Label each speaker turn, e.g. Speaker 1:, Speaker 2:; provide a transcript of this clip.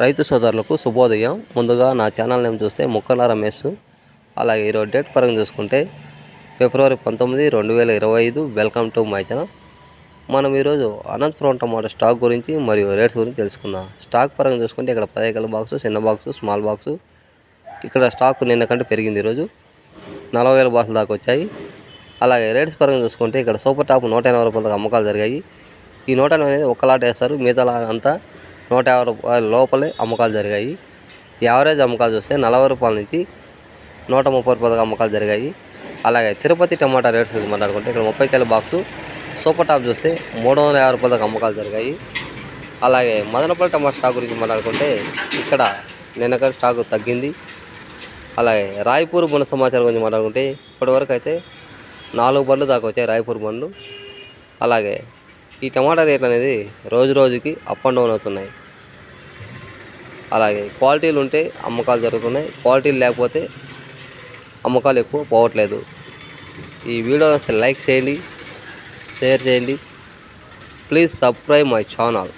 Speaker 1: రైతు సోదరులకు శుభోదయం. ముందుగా నా ఛానల్ నేమ్ చూస్తే ముక్కల రమేష్ అలాగే ఈరోజు డేట్ పరంగా చూసుకుంటే ఫిబ్రవరి పంతొమ్మిది రెండు వేల ఇరవై ఐదు. వెల్కమ్ టు మై ఛానల్ మనం ఈరోజు అనంతపురం టమాటో స్టాక్ గురించి మరియు రేట్స్ గురించి తెలుసుకుందాం. స్టాక్ పరంగా చూసుకుంటే ఇక్కడ పదిహేకల బాక్స్ చిన్న బాక్స్ స్మాల్ బాక్స్ ఇక్కడ స్టాక్ నిన్న కంటే పెరిగింది ఈరోజు. నలభై వేల బాక్సుల దాకా వచ్చాయి. అలాగే రేట్స్ పరంగా చూసుకుంటే ఇక్కడ సూపర్ టాప్ నూట ఎనభై రూపాయలకు దాకా అమ్మకాలు జరిగాయి. ఈ నూట ఎనభై అనేది ఒక్క లాట్ వేస్తారు. మిగతా అంతా నూట యాభై రూపాయల లోపలే అమ్మకాలు జరిగాయి. యావరేజ్ అమ్మకాలు చూస్తే నలభై రూపాయల నుంచి నూట ముప్పై రూపాయల అమ్మకాలు జరిగాయి. అలాగే తిరుపతి టమాటా రేట్స్ గురించి మాట్లాడుకుంటే ఇక్కడ ముప్పై కిలో బాక్సు సూపర్ టాప్ చూస్తే మూడు వందల యాభై రూపాయలకు అమ్మకాలు జరిగాయి. అలాగే మదనపల్లి టమాటా స్టాక్ గురించి మాట్లాడుకుంటే ఇక్కడ నిన్న స్టాకు స్టాక్ తగ్గింది. అలాగే రాయపూర్ బండ్ల సమాచారం గురించి మాట్లాడుకుంటే ఇప్పటివరకు అయితే నాలుగు బండ్లు దాకా వచ్చాయి రాయపూర్ బండ్లు. అలాగే ఈ టమాటా రేట్లు అనేది రోజు రోజుకి అప్ అండ్ డౌన్ అవుతున్నాయి. అలాగే క్వాలిటీలు ఉంటే అమ్మకాలు జరుగుతున్నాయి. క్వాలిటీలు లేకపోతే అమ్మకాలు ఎక్కువ పోవట్లేదు. ఈ వీడియో అసలు లైక్ చేయండి షేర్ చేయండి. Please subscribe my channel.